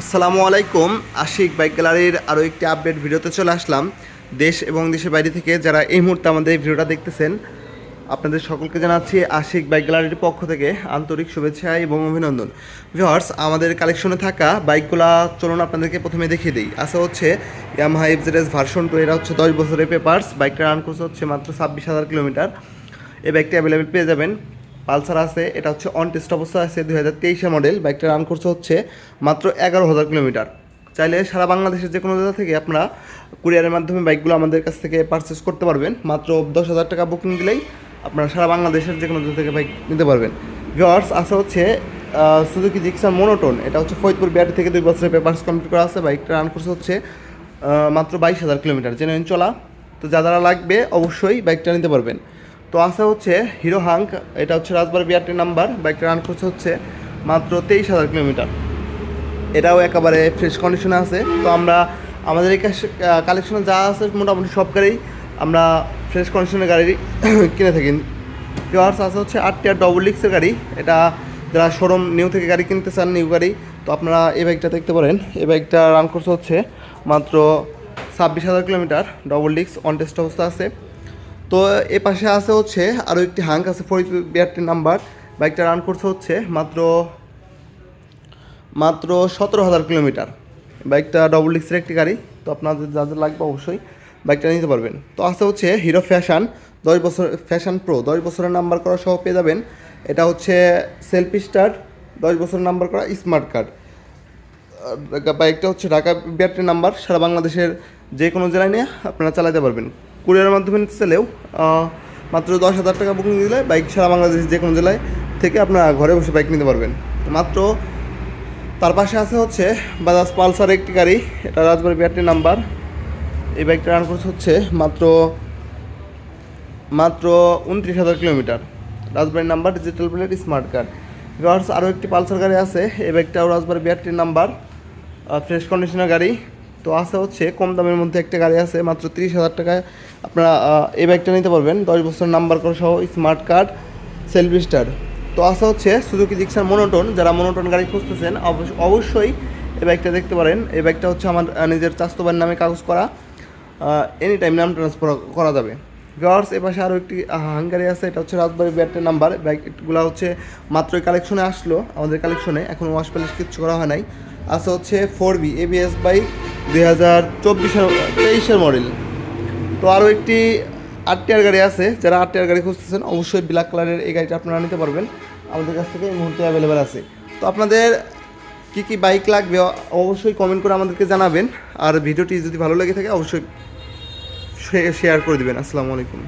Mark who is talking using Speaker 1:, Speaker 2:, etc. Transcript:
Speaker 1: আসসালামু আলাইকুম। আশিক বাইক গ্যালারির আরও একটি আপডেট ভিডিওতে চলে আসলাম। দেশ এবং দেশের বাইরে থেকে যারা এই মুহূর্তে আমাদের এই ভিডিওটা দেখতেছেন, আপনাদের সকলকে জানাচ্ছি আশিক বাইক গ্যালারির পক্ষ থেকে আন্তরিক শুভেচ্ছা এবং অভিনন্দন। ভিওয়ার্স আমাদের কালেকশনে থাকা বাইকগুলা চলুন আপনাদেরকে প্রথমে দেখিয়ে দিই। আসা হচ্ছে ইয়ামাহা এফজেডএস ভার্সন টু এরা হচ্ছে দশ বছরের পেপার্স বাইকটা রান করছে হচ্ছে মাত্র ছাব্বিশ হাজার কিলোমিটার। এই বাইকটি অ্যাভেলেবেল পেয়ে যাবেন। পালসার আছে, এটা হচ্ছে অন টেস্ট অবস্থা আছে দুই হাজার তেইশে মডেল। বাইকটা রান করছে হচ্ছে মাত্র এগারো হাজার কিলোমিটার। চাইলে সারা বাংলাদেশের যে কোনো জায়গা থেকে আপনারা কুরিয়ারের মাধ্যমে বাইকগুলো আমাদের কাছ থেকে পারচেস করতে পারবেন। মাত্র দশ হাজার টাকা বুকিং দিলেই আপনারা সারা বাংলাদেশের যে কোনো জায়গা থেকে বাইক নিতে পারবেন। ভিওয়ার্স আছে হচ্ছে সুজুকি জিক্সার মোনোটোন এটা হচ্ছে ফরিদপুর বিআরটি থেকে দুই বছরের পেপার্স কমপ্লিট করা আছে। বাইকটা রান করছে হচ্ছে মাত্র বাইশ হাজার কিলোমিটার। জেনুইন চলা। তো যা যারা লাগবে অবশ্যই বাইকটা নিতে পারবেন। তো আসা হচ্ছে হিরো হাঙ্ক, এটা হচ্ছে রাজবাড়ি বিআরটি নাম্বার বাইকটা রান করছে হচ্ছে মাত্র তেইশ হাজার কিলোমিটার। এটাও একেবারে ফ্রেশ কন্ডিশনে আছে। তো আমরা, আমাদের এই কালেকশনে যা আছে মোটামুটি সব গাড়ি আমরা ফ্রেশ কন্ডিশনের গাড়ি কিনে থাকি। কেওয়ার্স আছে হচ্ছে আট টিয়ার ডবল লিক্সের গাড়ি। এটা যারা শোরুম নিউ থেকে গাড়ি কিনতে চান নিউ গাড়ি, তো আপনারা এই বাইকটা দেখতে পারেন। এই বাইকটা রান করছে হচ্ছে মাত্র ছাব্বিশ হাজার কিলোমিটার ডবল ডিক্স অন টেস্ট অবস্থা আছে। তো এ পাশে আছে হচ্ছে আরও একটি হাঙ্ক আছে ফরিদপুর বিআরটির নাম্বার। বাইকটা রান করছে হচ্ছে মাত্র মাত্র সতেরো হাজার কিলোমিটার। বাইকটা ডবল ডিক্সের একটি গাড়ি, তো আপনাদের যাদের লাগবে অবশ্যই বাইকটা নিতে পারবেন। তো আছে হচ্ছে হিরো ফ্যাশন, দশ বছর, ফ্যাশন প্রো, দশ বছরের নাম্বার করা সহ পেয়ে যাবেন। এটা হচ্ছে সেলফি স্টার, দশ বছরের নাম্বার করা স্মার্ট কার্ড বাইকটা হচ্ছে ঢাকা ব্যাটারি নাম্বার সারা বাংলাদেশের যে কোনো জেলায় নিয়ে আপনারা চালাতে পারবেন। কুরিয়ারের মাধ্যমে চাইলেও মাত্র দশ হাজার টাকা বুকিং দিলে বাইক সারা বাংলাদেশের যে কোনো জেলায় থেকে আপনারা ঘরে বসে বাইক নিতে পারবেন। মাত্র তার পাশে আছে হচ্ছে বাজাজ পালসার একটি গাড়ি, এটা রাজবাড়ি ব্যাটারি নাম্বার। এই বাইকটা রান করছে হচ্ছে মাত্র মাত্র উনত্রিশ হাজার কিলোমিটার। রাজবাড়ির number digital plate smart card এবার আরও একটি পালসার গাড়ি আছে, এই বাইকটাও রাজবাড়ি বিআরটির নাম্বার। ফ্রেশ কন্ডিশনের গাড়ি। তো আছে হচ্ছে কম দামের মধ্যে একটা গাড়ি আছে, মাত্র তিরিশ হাজার টাকায়। আপনারা এই বাইকটা নিতে পারবেন। দশ বছর নাম্বার করা সহ স্মার্ট কার্ড সেলফি স্টার তো আছে হচ্ছে সুজুকি জিক্সার মনোটন যারা মনোটন গাড়ি খুঁজতেছেন অবশ্য- অবশ্যই এই বাইকটা দেখতে পারেন। এই বাইকটা হচ্ছে আমার নিজের চাস্তবাড়ির নামে কাগজ করা। এনি টাইম নাম ট্রান্সফার করা যাবে। ভিওয়ার্স এ পাশে আরও একটি হাঙ্গারি আছে। এটা হচ্ছে রাজবাড়ি ব্যাটের নাম্বার বাইকগুলো হচ্ছে মাত্রই কালেকশনে আসলো। আমাদের কালেকশনে এখন ওয়াশ প্যালেস কিচ্ছু করা হয় নাই। আছে হচ্ছে ফোর বি এবিএস বাইক দুই হাজার চব্বিশের, তেইশের মডেল তো আরও একটি আট গাড়ি আছে, যারা আট গাড়ি খুঁজতেছেন, অবশ্যই ব্ল্যাক কালারের এই গাড়িটা আপনারা নিতে পারবেন। আমাদের কাছ থেকে এই মুহূর্তে অ্যাভেলেবেল আছে। তো আপনাদের কী কী বাইক লাগবে, অবশ্যই কমেন্ট করে আমাদেরকে জানাবেন। আর ভিডিওটি যদি ভালো লেগে থাকে, অবশ্যই শেয়ার করে দেবেন। আসসালামু আলাইকুম।